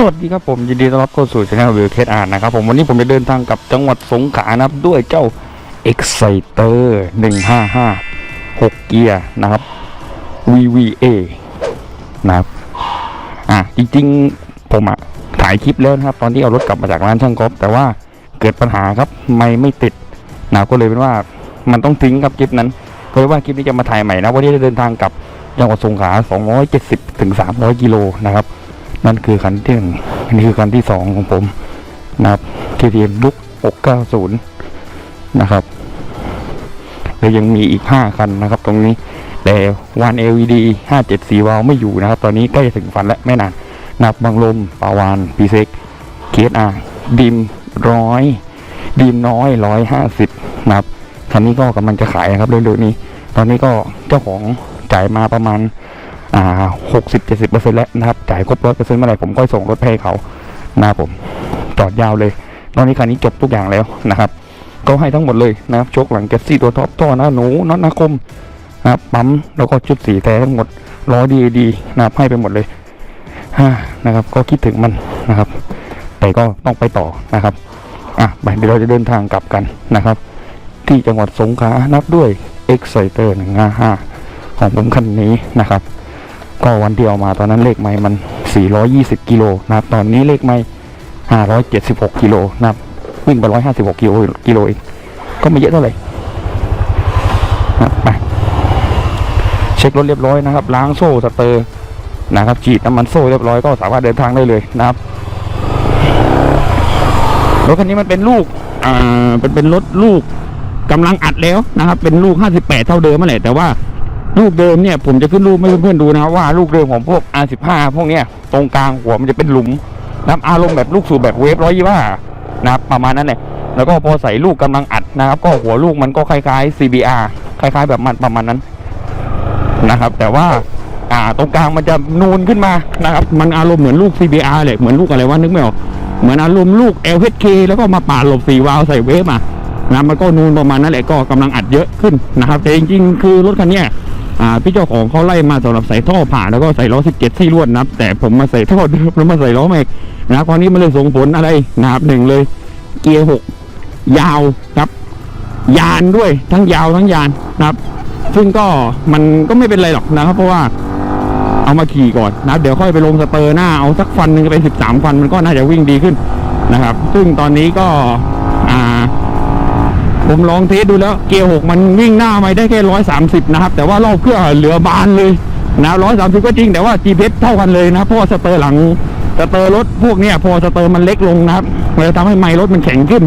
สวัสดีครับผมยินดีต้อนรับเข้าสู่ช่องวิวเคสอาร์นะครับผมวันนี้ผมจะเดินทางกับจังหวัดสงขลานะครับด้วยเจ้า Exciter 155 6 เกียร์นะครับ VVA นะครับอะจริงๆผมอะถ่ายคลิปแล้วนะครับ ตอนที่เอารถกลับมาจากร้านช่างกอล์ฟแต่ว่าเกิดปัญหาครับไม่ไม่ติดนะก็เลยเป็นว่ามันต้องทิ้งครับคลิปนั้นก็เลยว่าคลิปนี้จะมาถ่ายใหม่นะวันนี้จะเดินทางกับจังหวัดสงขลา270ถึง300กิโลนะครับ นั่นคือคันที่หนึ่งอันนี้คือคันที่สองของผมนะครับ KTM ลุก690 นะครับแล้วยังมีอีก 5 คันนะครับ ตรงนี้ แต่วัน LED 574 วาล์วไม่อยู่นะครับ ตอนนี้ใกล้จะถึงฟันแล้วไม่นานนับบางลมปาวานพีเซ็กเคสอาดิมร้อยดิมน้อยร้อยห้าสิบนะครับคันนี้ก็กำลังจะขายนะครับเร็วๆนี้ ตอนนี้ก็เจ้าของจ่ายมาประมาณ อ่าหกสิบเจ็ดสิบเปอร์เซ็นต์แล้วนะครับจ่ายครบร้อยเปอร์เซ็นต์เมื่อไหร่ผมก็ส่งรถให้เขานะครับผมจอดยาวเลยตอนนี้คันนี้จบทุกอย่างแล้วนะครับก็ให้ทั้งหมดเลยนะครับโชคหลังแกสซี่ตัวท็อปท่อหน้าหนูน็อตหนาคมนะครับปั๊มแล้วก็ชุดสีแท้ทั้งหมดล้อดีดีนะครับให้ไปหมดเลยฮ่านะครับ ก็คิดถึงมันนะครับ แต่ก็ต้องไปต่อนะครับอะไปเดี๋ยวเราจะเดินทางกลับกันนะครับ ที่จังหวัดสงขลานับด้วย Exciter 155ของผมคันนี้นะครับ ก็วันที่เอามาตอนนั้นเลขไม้มัน 420 กิโลนะครับ ตอนนี้เลขไม้576 กิโลนะครับวิ่งไป 156 กิโลกิโลเองก็ไม่เยอะเท่าไหร่นะไปเช็ครถเรียบร้อยนะครับ ล้างโซ่สเตอร์นะครับฉีดน้ำมันโซ่เรียบร้อยก็สามารถเดินทางได้เลยนะครับรถคันนี้มันเป็นลูกอ่าเป็นเป็นรถลูกกำลังอัดแล้วนะครับ เป็นลูก 58 เท่าเดิมนั่นแหละแต่ว่า ลูกเดิมเนี่ยผมจะขึ้นรูปให้เพื่อนๆดูนะครับว่าลูกเดิมของพวก R15 พวกเนี้ยตรงกลางหัวมันจะเป็นหลุมนะครับอารมณ์แบบลูกสูบแบบเวฟร้อยยี่ห้านะครับประมาณนั้นแหละแล้วก็พอใส่ลูกกำลังอัดนะครับ ก็หัวลูกมันก็คล้ายๆ CBR คล้าย ๆ แบบมันประมาณนั้นนะครับ แต่ว่าอ่าตรงกลางมันจะนูนขึ้นมานะครับ มันอารมณ์เหมือนลูก CBR เลยเหมือนลูกอะไรวะนึกไม่ออกเหมือนอารมณ์ลูก LHK แล้วก็มาป่าหลบสีวาล์วใส่เวฟมานะมันก็นูนประมาณนั้นแหละก็กำลังอัดเยอะขึ้นนะครับแต่จริงๆ คือรถคันเนี้ย อ่าพี่เจ้าของเขาไล่มาสำหรับใส่ท่อผ่าแล้วก็ใส่ล้อ 17ที่ลวดนะครับ แต่ผมมาใส่ท่อเดิมแล้วมาใส่ล้อแม็กนะครับคราวนี้มันเลยส่งผลอะไรนะครับหนึ่งเลย เกียร์หกยาวครับ ยานด้วยทั้งยาวทั้งยานนะครับ ซึ่งก็มันก็ไม่เป็นไรหรอกนะครับ เพราะว่าเอามาขี่ก่อนนะครับเดี๋ยวค่อยไปลงสเตอร์หน้าเอาสักฟันหนึ่งไปสิบสามฟันมันก็น่าจะวิ่งดีขึ้นนะครับ ซึ่งตอนนี้ก็อ่า ผมลองเทสดูแล้วเกียร์หกมันวิ่งหน้าไม่ได้แค่ร้อยสามสิบนะครับ แต่ว่ารอบเครื่องเหลือบานเลยนะร้อยสามสิบก็จริงแต่ว่า GPS เท่ากันเลยนะเพราะสเตอร์หลังสเตอร์รถพวกเนี้ยพอสเตอร์มันเล็กลงนะครับมันจะทำให้ไมล์รถมันแข็งขึ้น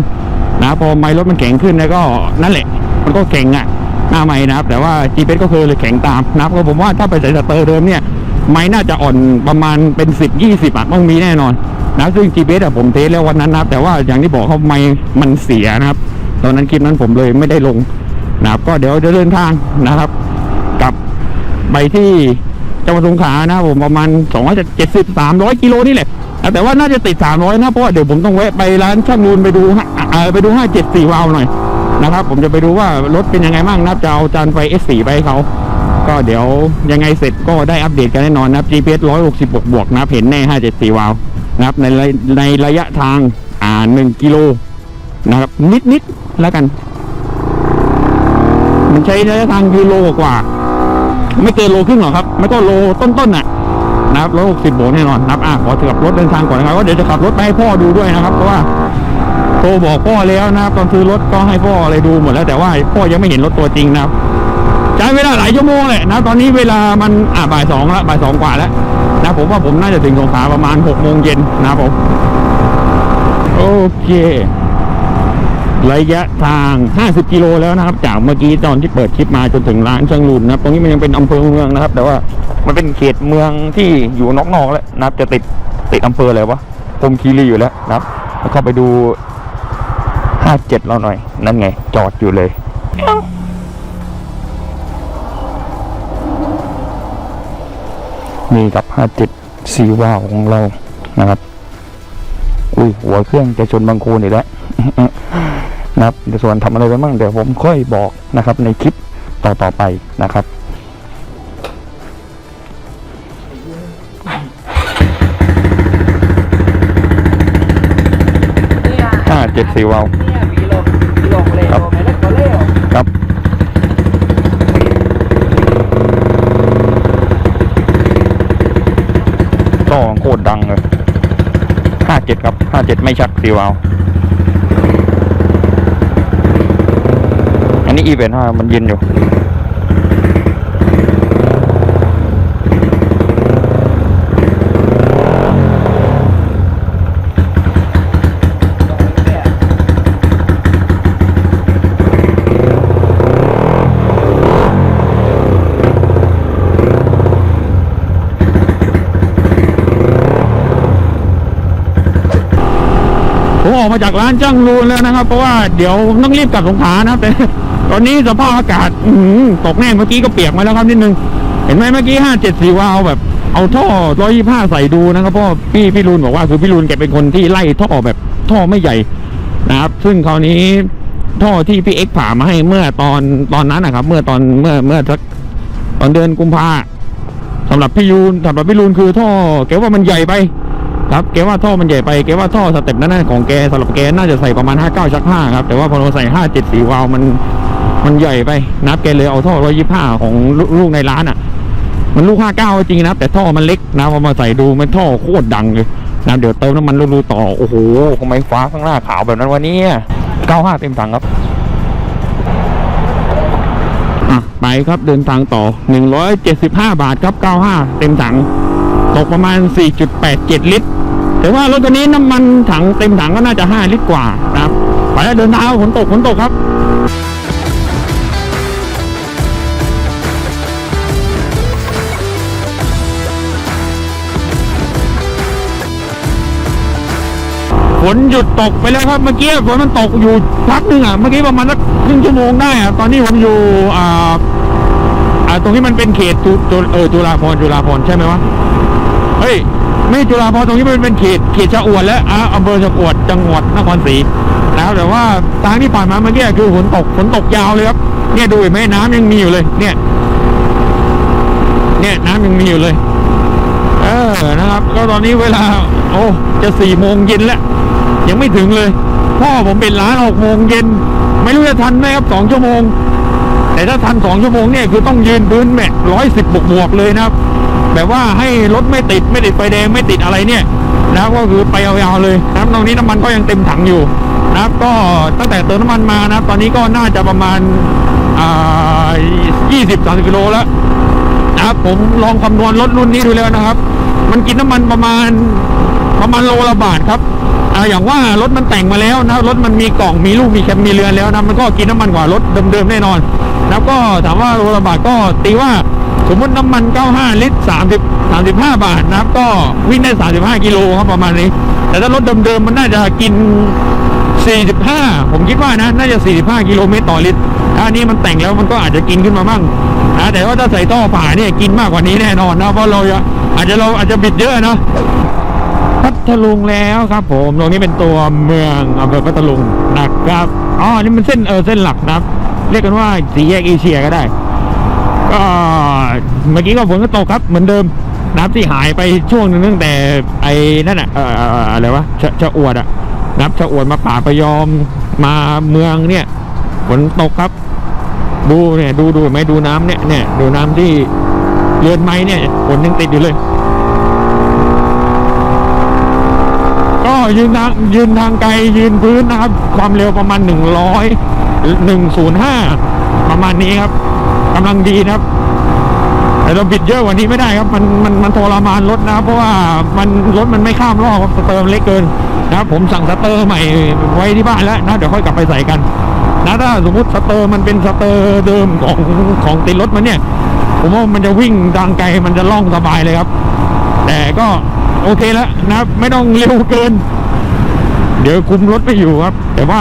นะพอไมล์รถมันแข็งขึ้นแล้วก็นั่นแหละ มันก็แข็งอะหน้าไมล์นะครับ แต่ว่า GPS ก็คือเลยแข็งตามนะครับก็ผมว่าถ้าไปใส่สเตอร์เดิมเนี่ยไมล์น่าจะอ่อนประมาณเป็นสิบยี่สิบอะต้องมีแน่นอนนะซึ่ง GPS อะผมเทสแล้ววันนั้นนะแต่ว่าอย่างที่บอกเขาไมล์มันเสียนะครับ ตอนนั้นคลิปนั้นผมเลยไม่ได้ลงนะครับก็เดี๋ยวจะเดินทางนะครับกลับไปที่จังหวัดสงขลานะผมประมาณ270 300กิโลนี่แหละนะแต่ว่าน่าจะติด300นะเพราะว่าเดี๋ยวผมต้องแวะไปร้านช่างนูนไปดูห้าเอ่อไปดู574วาล์วหน่อยนะครับ ผมจะไปดูว่ารถเป็นยังไงบ้างนะจะเอาจานไฟ S4 ไปให้เขาก็เดี๋ยวยังไงเสร็จก็ได้อัปเดตกันแน่นอนนะครับ GPS 160บวกบวกนะเห็นแน่ 574 วาล์วนะครับในในระยะทางอ่า1กิโลนะครับนิดนิด แล้วกัน มันใช้ระยะทางกิโลกว่า ไม่เกินโลครึ่งหรอกครับ ไม่ก็โลต้นๆน่ะนะครับร้อยหกสิบโบแน่นอนนะครับอะขอถือกับรถเดินทางก่อนนะครับว่าเดี๋ยวจะขับรถไปให้พ่อดูด้วยนะครับ เพราะว่าโทรบอกพ่อแล้วนะครับตอนซื้อรถก็ให้พ่ออะไรดูหมดแล้วแต่ว่าพ่อยังไม่เห็นรถตัวจริงนะครับใช้เวลาหลายชั่วโมงเลยนะตอนนี้เวลามันอะบ่ายสองละบ่ายสองกว่าแล้วนะผมว่าผมน่าจะถึงสงขลาประมาณหกโมงเย็นนะครับผมโอเค ระยะทาง 50 กิโลแล้วนะครับ จากเมื่อกี้ตอนที่เปิดคลิปมาจนถึงร้านช่างรุนนะครับ ตรงนี้มันยังเป็นอำเภอเมืองนะครับ แต่ว่ามันเป็นเขตเมืองที่อยู่นอกๆแล้วนะครับ จะติดติดอำเภออะไรวะพรมคีรีอยู่แล้วนะครับแล้วเข้าไปดู 57 เราหน่อย นั่นไง จอดอยู่เลยมีกับ 57สีวาวของเรานะครับ อุ้ยหัวเครื่องจะชนบางคูนอีกแล้วนะครับในส่วนทำอะไรไปบ้างเดี๋ยวผมค่อยบอกนะครับ ในคลิปต่อๆไปนะครับอ่าเจ็ดสี่วาวครับ ครับ 57 ไม่ชักรีวาวอันนี้อีเวนท์ฮะมันเย็นอยู่ ออกมาจากร้านจ้างรูนแล้วนะครับ เพราะว่าเดี๋ยวต้องรีบกลับสงขลานะครับแต่ตอนนี้สภาพอากาศอืตกแน่เมื่อกี้ก็เปียกมาแล้วครับนิดนึง เห็นไหมเมื่อกี้ห้าเจ็ดสี่วาล์วแบบเอาท่อร้อยยี่ห้าใส่ดูนะครับเพราะพี่พี่รูนบอกว่าคือพี่รูนแกเป็นคนที่ไล่ท่อแบบท่อไม่ใหญ่นะครับ ซึ่งคราวนี้ท่อที่พี่เอ็กผ่ามาให้เมื่อตอนตอนนั้นนะครับ เมื่อตอนเมื่อเมื่อสักตอนเดือนกุมภาสำหรับพี่รูนสำหรับพี่รูนคือท่อแกว่ามันใหญ่ไป ครับแกว่าท่อมันใหญ่ไปแกว่าท่อสเต็ปนั้นนะของแกสำหรับแกน่าจะใส่ประมาณ 59ชัก5ครับแต่ว่าพอเราใส่574วาล์วมันมันใหญ่ไปนับแกเลยเอาท่อ125ของลูกในร้านอะ มันลูก 59 จริงนะครับแต่ท่อมันเล็กนะพอมาใส่ดูมันท่อโคตรดังเลยนะเดี๋ยวเติมน้ำมันรูๆต่อโอ้โหทำไมฟ้าข้างหน้าขาวแบบนั้นวะเนี่ย95เต็มถังครับไปครับเดินทางต่อ 175 บาทครับ 95 เต็มถัง ตกประมาณ 4.87 ลิตร แต่ว่ารถตัวนี้น้ำมันถังเต็มถังก็น่าจะ 5 ลิตรกว่านะครับไปแล้วเดินทางฝนตกฝนตกครับฝนหยุดตกไปแล้วครับเมื่อกี้ฝนมันตกอยู่พักหนึงอะเมื่อกี้ประมาณสักครึ่งชั่วโมงได้อะตอนนี้ผมอยู่อ่าอ่าตรงที่มันเป็นเขตจุจุเออจุฬาพรจุฬาพรใช่ไหมวะเฮ้ย ไม่จุฬาพรตรงนี้มันเป็นเขตเขตชะอวดและอ่าอำเภอชะอวดจังหวัดนครศรีนะครับแต่ว่าทางที่ผ่านมาเมื่อกี้คือฝนตกฝนตกยาวเลยครับเนี่ยดูเห็นไหมน้ำยังมีอยู่เลย เนี่ยเนี่ยน้ำยังมีอยู่เลย เออนะครับ ก็ตอนนี้เวลา โอ้จะสี่โมงเย็นแล้วยังไม่ถึงเลย พ่อผมเป็นร้านหกโมงเย็นไม่รู้จะทันไหมครับสองชั่วโมง แต่ถ้าทันสองชั่วโมงเนี่ยคือต้องยืนพื้นแม่ร้อยสิบบวกบวกๆเลยนะครับ แบบว่าให้รถไม่ติดไม่ติดไฟแดงไม่ติดอะไรเนี่ยนะก็คือไปยาวๆเลยนะครับตรงนี้น้ำมันก็ยังเต็มถังอยู่นะครับก็ตั้งแต่เติมน้ำมันมานะครับ ตอนนี้ก็น่าจะประมาณอ่ายี่สิบสามสิบกิโลแล้วนะครับผมลองคำนวณรถรุ่นนี้ดูแล้วนะครับ มันกินน้ำมันประมาณประมาณโลละบาทครับออย่างว่ารถมันแต่งมาแล้วนะรถมันมีกล่องมีลูกมีแคมมีเรือนแล้วนะมันก็กินน้ำมันกว่ารถเดิมๆแน่นอน แล้วก็ถามว่าโลละบาทก็ตีว่า สมมติน้ำมัน 95 ลิตร 30 35 บาทนะครับ ก็วิ่งได้ 35 กิโลครับประมาณนี้ แต่ถ้ารถเดิมๆมันน่าจะกิน 45 ผมคิดว่านะ น่าจะ 45 กิโลเมตรต่อลิตร ถ้าอันนี้มันแต่งแล้วมันก็อาจจะกินขึ้นมาบ้างนะแต่ว่าถ้าใส่ท่อผ่าเนี่ยกินมากกว่านี้แน่นอนนะ เพราะเราอาจจะเราอาจจะบิดเยอะนะพัทลุงแล้วครับผมตรงนี้เป็นตัวเมืองอำเภอพัทลุงนะครับ อ๋อ นี่มันเส้นเออเส้นหลักนะครับ เรียกกันว่าสีแยกเอเชียก็ได้ ก็เมื่อกี้ก็ฝนก็ตกครับเหมือนเดิมน้ำที่หายไปช่วงนึงตั้งแต่ไอ้นั่นอะอะไรวะชะชะอวดอะนับชะอวดมาป่าประยอมมาเมืองเนี่ยฝนตกครับ ดูเนี่ยดูดูไหมดูน้ำเนี่ยเนี่ยดูน้ำที่เรือนไม้เนี่ยฝนยังติดอยู่เลย ก็ยืนทางยืนทางไกลยืนพื้นนะครับ ความเร็วประมาณหนึ่งร้อยหนึ่งศูนย์ห้าประมาณนี้ครับ กำลังดีนะครับ แต่เราบิดเยอะกว่านี้ไม่ได้ครับ มันมันมันทรมานรถนะครับ เพราะว่ามันรถมันไม่ข้ามรอบครับสเตอร์เล็กเกินนะครับผมสั่งสเตอร์ใหม่ไว้ที่บ้านแล้วนะเดี๋ยวค่อยกลับไปใส่กันนะถ้าสมมติสเตอร์มันเป็นสเตอร์เดิมของของติดรถมันเนี่ย ผมว่ามันจะวิ่งทางไกลมันจะล่องสบายเลยครับ แต่ก็โอเคแล้วนะครับ ไม่ต้องเร็วเกิน เดี๋ยวคุมรถไม่อยู่ครับ แต่ว่า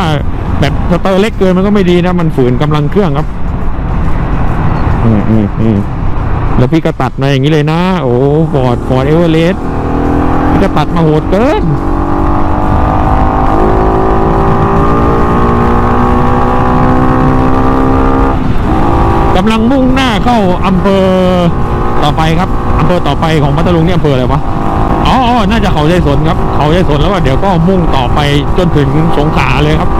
แบบสเตอร์เล็กเกินมันก็ไม่ดีนะ มันฝืนกำลังเครื่องครับ อืมอืมอืมแล้วพี่ก็ตัดมาอย่างนี้เลยนะ โอ้ฟอร์ดฟอร์ดเอเวอเรสต์พี่ก็ตัดมาโหดเกินกำลังมุ่งหน้าเข้าอำเภอต่อไปครับอำเภอต่อไปของพัทลุงเนี่ยอำเภออะไรวะอ๋อ น่าจะเขาใจสนครับ เขาใจสนแล้วก็เดี๋ยวก็มุ่งต่อไปจนถึงสงขลาเลยครับ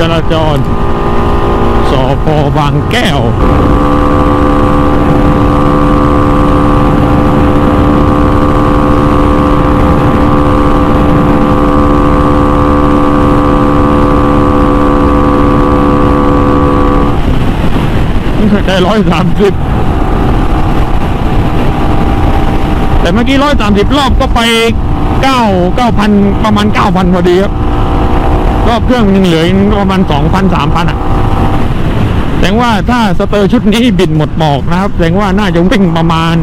จราจร พบางแก้วได้ร้อยสามสิบแต่เมื่อกี้ร้อยสามสิบรอบก็ไปเก้าเก้าพันประมาณเก้าพันพอดีครับ รอบเครื่องยังเหลือประมาณสองพันสามพันอะ แสดงว่าถ้าสเตอร์ชุดนี้บิดหมดบอกนะครับ แสดงว่าน่าจะวิ่งประมาณ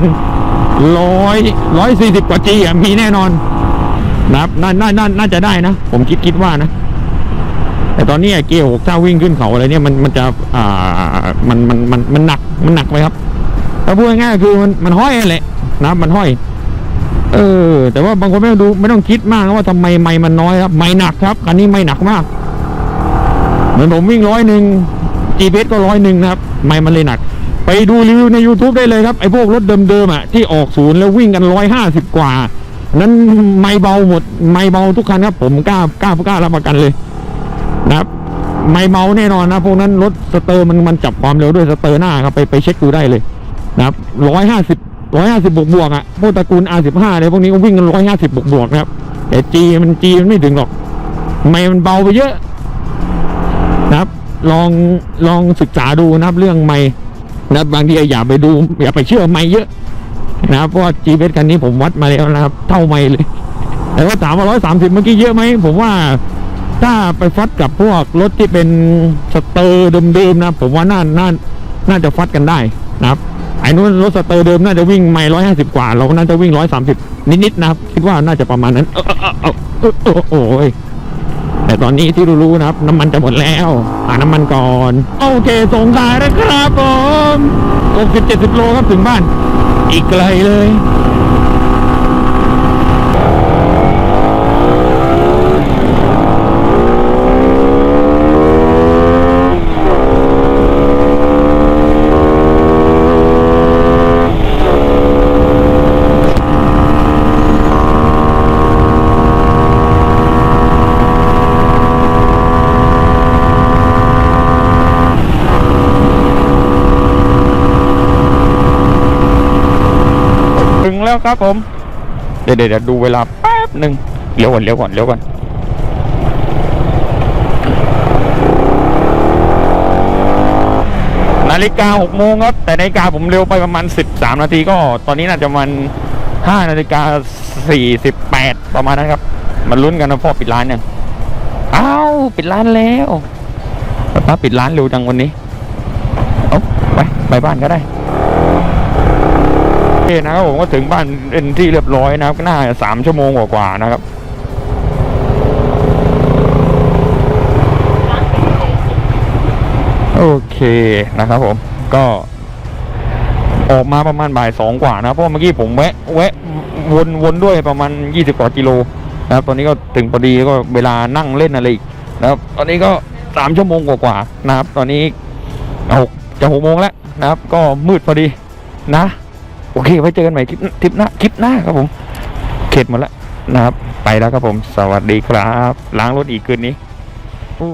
ร้อยร้อยสี่สิบกว่าจีอะมีแน่นอนนะครับน่าน่าน่าน่าจะได้นะ ผมคิดคิดว่านะ แต่ตอนนี้เกียร์หกถ้าวิ่งขึ้นเขาอะไรเนี่ยมันมันจะอ่ามันมันมันมันหนักมันหนักไปครับถ้าพูดง่ายๆคือมันมันห้อยแหละนะมันห้อย เออ แต่ว่าบางคนไม่ต้องดูไม่ต้องคิดมากนะว่าทำไมไม่มันน้อยครับ ไม่หนักครับคันนี้ไม่หนักมาก เหมือนผมวิ่งร้อยหนึ่ง GPS ก็ร้อยหนึ่งนะครับ ไม่มันเลยหนัก ไปดูรีวิวใน YouTube ได้เลยครับ ไอ้พวกรถเดิมๆอะที่ออกศูนย์แล้ววิ่งกันร้อยห้าสิบกว่า นั้นไม่เบาหมด ไม่เบาทุกคันครับ ผมกล้ากล้ากล้ารับประกันเลยนะครับไม่เมาแน่นอนนะพวกนั้นรถสเตอร์มันมันจับความเร็วด้วยสเตอร์หน้าครับไปไปเช็คดูได้เลยนะครับร้อยห้าสิบร้อยห้าสิบบวกบวกอะพวกตระกูล R15 เลยพวกนี้ก็วิ่งกันร้อยห้าสิบบวกบวกนะครับ แต่จีมันจีมันไม่ถึงหรอก ไม่มันเบาไปเยอะนะครับ ลองลองศึกษาดูนะครับเรื่องไม่นะบบางทีอย่าไปดูอย่าไปเชื่อไม่เยอะนะครับเพราะจีเคันนี้ผมวัดมาแล้วนะครับ เท่าไม่เลย แต่ว่าถามร้อยสามสิบเมื่อกี้เยอะไหมผมว่าถ้าไปฟัดกับพวกรถที่เป็นสเตอร์เดิมๆนะ ผมว่าน่าน่าน่าจะฟัดกันได้นะครับไอ้นู้นรถสเตอร์เดิมน่าจะวิ่งไม่ร้อยห้าสิบกว่า เราก็น่าจะวิ่งร้อยสามสิบนิดๆนะครับ คิดว่าน่าจะประมาณนั้นเออเออเออเออเออโอ้ย แต่ตอนนี้ที่รู้ๆนะครับ น้ำมันจะหมดแล้วหาน้ำมันก่อน โอเคสงสายนะครับผม60-70โลครับถึงบ้าน อีกไกลเลย แล้วครับผม เดี๋ยวเดี๋ยวดูเวลาแป๊บหนึ่งเลี้ยวก่อนเลี้ยวก่อนเลี้ยวก่อนนาฬิกาหกโมงครับ แต่นาฬิกาผมเร็วไปประมาณสิบสามนาทีก็ ตอนนี้น่าจะมาณห้านาฬิกาสี่สิบแปดประมาณนั้นครับ มันลุ้นกันนะพ่อปิดร้านยังอ้าวปิดร้านแล้วป้าปิดร้านเร็วจังวันนี้ เอาไปไปบ้านก็ได้ นะครับผมก็ถึงบ้านเป็นที่เรียบร้อยนะครับก็น่าจะสามชั่วโมงกว่าๆนะครับโอเคนะครับผมก็ออกมาประมาณบ่ายสองกว่านะเพราะเมื่อกี้ผมแวะแวะวนวนด้วยประมาณยี่สิบกว่ากิโลนะครับ ตอนนี้ก็ถึงพอดีก็เวลานั่งเล่นอะไรอีกนะครับ ตอนนี้ก็สามชั่วโมงกว่าๆนะครับ ตอนนี้หกจะหกโมงแล้วนะครับ ก็มืดพอดีนะ โอเค ไว้เจอกันใหม่คลิปคลิปหน้าคลิปหน้าครับผม เข็ดหมดแล้วนะครับ ไปแล้วครับผม สวัสดีครับ ล้างรถอีกคืนนี้โอ้